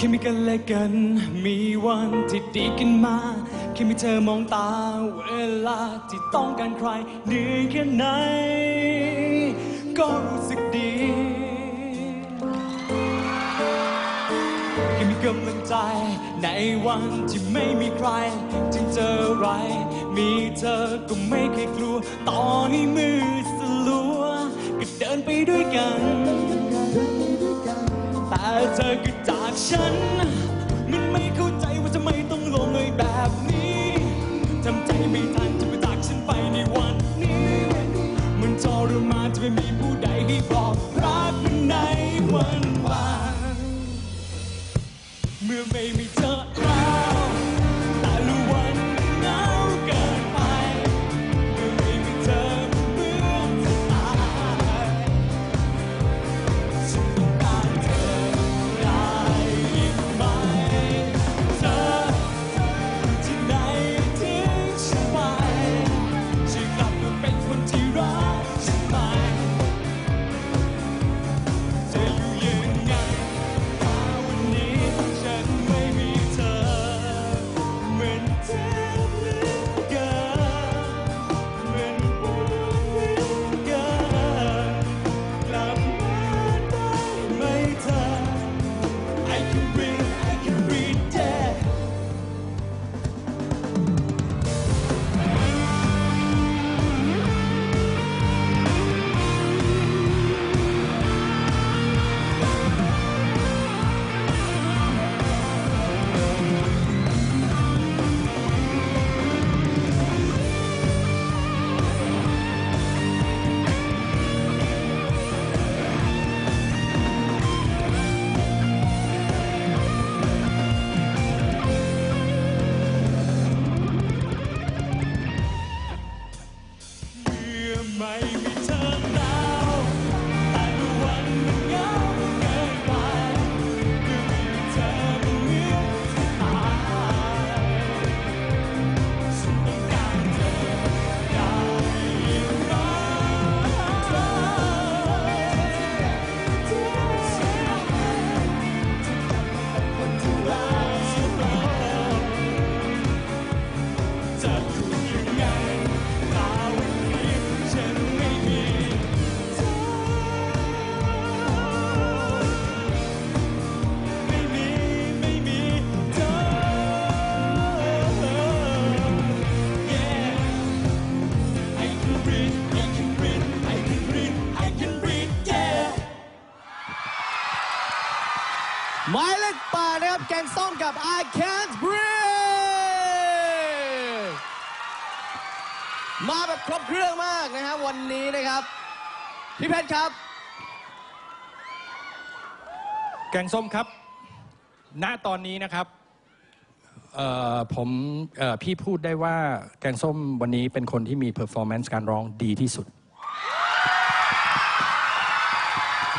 แค่มีกันและกัน มีวันที่ดีกันมา แค่มีเธอมองตา เวลาที่ต้องการใครเหนื่อยแค่ไหน ก็รู้สึกดีแค่มีกำลังใจ ในวันที่ไม่มีใคร จึงเจอไร มีเธอก็ไม่เคยกลัวต่อให้มือสลัว ก็เดินไปด้วยกัน แต่เธอก็จาก ฉัน มันไม่เข้าใจว่าทำไมต้องลงเอยแบบนี้ทำใจไม่ทันจะไปจากฉันไปในวันนี้ มันทรมานจะไม่มีผู้ใดให้บอกรักมันในวันวานเมื่อไม่ คายเลขแปดนะครับแกงส้มกับ I Can't Breathe มาแบบครบเครื่องมากนะครับวันนี้นะครับ พี่เพชรครับ แกงส้มครับ ณตอนนี้นะครับเอ่อผมเอ่อพี่พูดได้ว่าแกงส้มวันนี้เป็นคนที่มีเพอร์ฟอร์แมนซ์การร้องดีที่สุด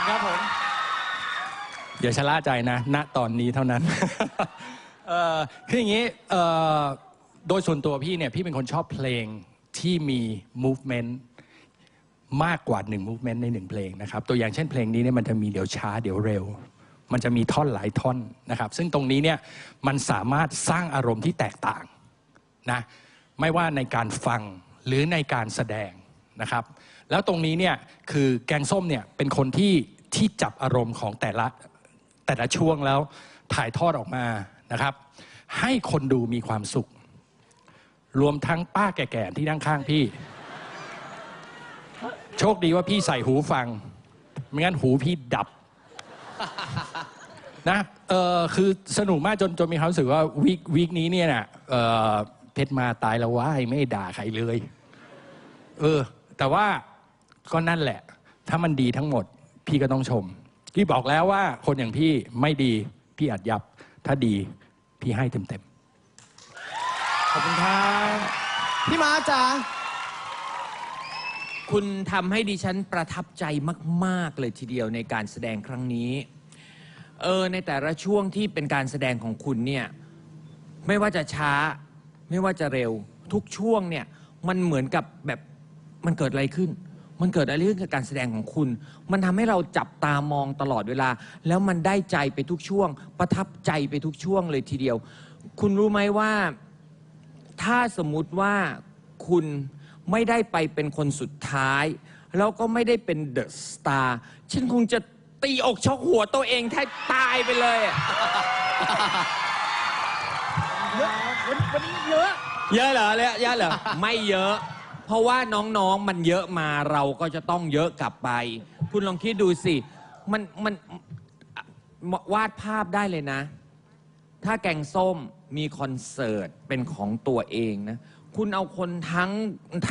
ครับผม อย่าชะล่าใจนะ ณ ตอนนี้เท่านั้น เอ่อคืออย่างนี้เอ่อโดยส่วนตัวพี่เนี่ย พี่เป็นคนชอบเพลงที่มี movement มากกว่าหนึ่ง movement ในหนึ่งเพลงนะครับ ตัวอย่างเช่นเพลงนี้เนี่ยมันจะมีเดี๋ยวช้าเดี๋ยวเร็ว มันจะมีท่อนหลายท่อนนะครับ ซึ่งตรงนี้เนี่ยมันสามารถสร้างอารมณ์ที่แตกต่างนะ ไม่ว่าในการฟังหรือในการแสดงนะครับ แล้วตรงนี้เนี่ยคือแกงส้มเนี่ยเป็นคนที่ที่จับอารมณ์ของแต่ละ แต่ละช่วงแล้วถ่ายทอดออกมานะครับ ให้คนดูมีความสุข รวมทั้งป้าแก่ๆที่นั่งข้างพี่ โชคดีว่าพี่ใส่หูฟัง ไม่งั้นหูพี่ดับนะเออคือสนุกมากจนจนมีความรู้สึกว่าวีควีคนี้เนี่ยนะเออเพชรมาตายแล้วว่าไม่ด่าใครเลย เออ แต่ว่าก็นั่นแหละ ถ้ามันดีทั้งหมด พี่ก็ต้องชม พี่บอกแล้วว่าคนอย่างพี่ไม่ดีพี่อัดยับ ถ้าดีพี่ให้เต็มๆ ขอบคุณครับพี่มาจ๋าคุณทำให้ดิฉันประทับใจมาก ๆ เลยทีเดียวในการแสดงครั้งนี้เออในแต่ละช่วงที่เป็นการแสดงของคุณเนี่ยไม่ว่าจะช้าไม่ว่าจะเร็ว ทุกช่วงเนี่ยมันเหมือนกับแบบมันเกิดอะไรขึ้น มันเกิดอะไรขึ้นกับการแสดงของคุณ มันทำให้เราจับตามองตลอดเวลา แล้วมันได้ใจไปทุกช่วง ประทับใจไปทุกช่วงเลยทีเดียว คุณรู้ไหมว่า ถ้าสมมุติว่าคุณไม่ได้ไปเป็นคนสุดท้าย แล้วก็ไม่ได้เป็นเดอะสตาร์ฉันคงจะตีอกชกหัวตัวเองแทบตายไปเลยอะเยอะเหรอเลยเยอะเหรอ ไม่เยอะ เพราะว่าน้องๆมันเยอะมาเราก็จะต้องเยอะกลับไป คุณลองคิดดูสิ มันมันวาดภาพได้เลยนะ ถ้าแกงส้มมีคอนเสิร์ตเป็นของตัวเองนะ คุณเอาคนทั้ง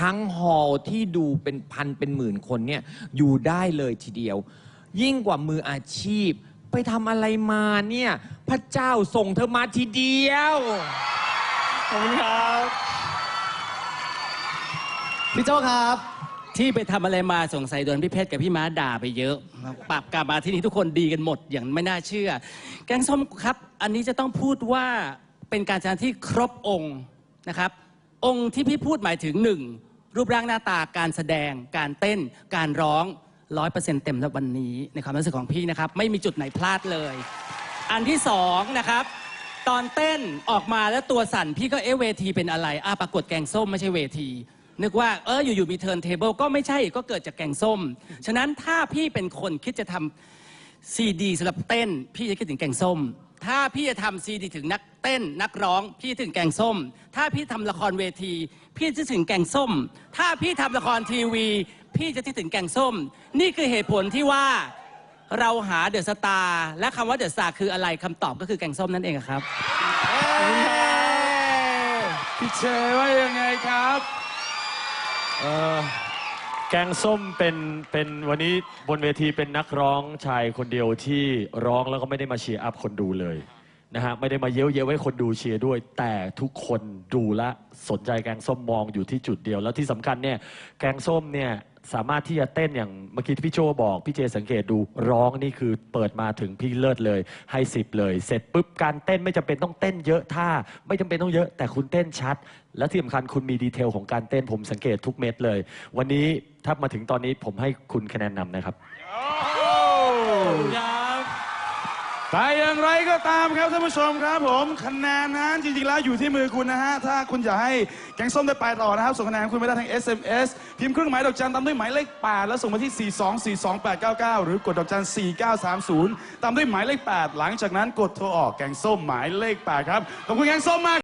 ทั้งฮอลที่ดูเป็นพันเป็นหมื่นคนเนี่ยอยู่ได้เลยทีเดียว ยิ่งกว่ามืออาชีพ ไปทำอะไรมาเนี่ย พระเจ้าส่งเธอมาทีเดียว ขอบคุณครับ พี่โจ้ครับ ที่ไปทำอะไรมาสงสัยโดนพี่เพชรกับพี่ม้าด่าไปเยอะ ปรับกลับมาที่นี่ทุกคนดีกันหมดอย่างไม่น่าเชื่อ แกงส้มครับ อันนี้จะต้องพูดว่าเป็นการแสดงที่ครบองค์นะครับ องค์ที่พี่พูดหมายถึงหนึ่งรูปร่างหน้าตาการแสดง การเต้น การร้องร้อยเปอร์เซ็นต์เต็มแล้ววันนี้ในความรู้สึกของพี่นะครับ ไม่มีจุดไหนพลาดเลย อันที่สองนะครับ ตอนเต้นออกมาแล้วตัวสั่นพี่ก็เอ๊ะเวทีเป็นอะไรอะปรากฏแกงส้มไม่ใช่เวที นึกว่าเอออยู่ๆมีเทิร์นเทเบิลก็ไม่ใช่ก็เกิดจากแกงส้ม ฉะนั้นถ้าพี่เป็นคนคิดจะทำซีดีสำหรับเต้น พี่จะคิดถึงแกงส้ม ถ้าพี่จะทำซีดีถึงนักเต้น นักร้อง พี่ถึงแกงส้ม ถ้าพี่ทำละครเวที พี่จะถึงแกงส้ม ถ้าพี่ทำละครทีวี พี่จะคิดถึงแกงส้ม นี่คือเหตุผลที่ว่าเราหาเดอะสตาร์และคำว่าเดอะสตาร์คืออะไรคำตอบก็คือแกงส้มนั่นเองครับ พี่เชว่ายังไงครับ แกงส้มเป็นเป็นวันนี้บนเวทีเป็นนักร้องชายคนเดียวที่ร้องแล้วก็ไม่ได้มาเชียร์อัพคนดูเลยนะฮะไม่ได้มาเย้ยวเย้ยให้คนดูเชียร์ด้วย แต่ทุกคนดูและสนใจแกงส้มมองอยู่ที่จุดเดียว แล้วที่สำคัญเนี่ยแกงส้มเนี่ย สามารถที่จะเต้นอย่างเมื่อกี้ที่พี่โจบอก พี่เจสังเกตดูร้องนี่คือเปิดมาถึงพี่เลิศเลย ให้สิบเลย เสร็จปุ๊บการเต้นไม่จำเป็นต้องเต้นเยอะท่าไม่จำเป็นต้องเยอะแต่คุณเต้นชัด และที่สำคัญคุณมีดีเทลของการเต้นผมสังเกตทุกเม็ดเลย วันนี้ถ้ามาถึงตอนนี้ผมให้คุณคะแนนนำนะครับ แต่อย่างไรก็ตามครับท่านผู้ชมครับผมคะแนนนั้นจริงๆแล้วอยู่ที่มือคุณนะฮะ ถ้าคุณอยากให้แกงส้มได้ไปต่อนะครับ ส่งคะแนนคุณไปได้ทาง SMS พิมพ์เครื่องหมายดอกจันตามด้วยหมายเลข 8 แล้วส่งมาที่ 4242899 หรือกดดอกจัน 4930 ตามด้วยหมายเลข 8 หลังจากนั้นกดโทรออกแกงส้มหมายเลข 8 ครับ ขอบคุณแกงส้มมาก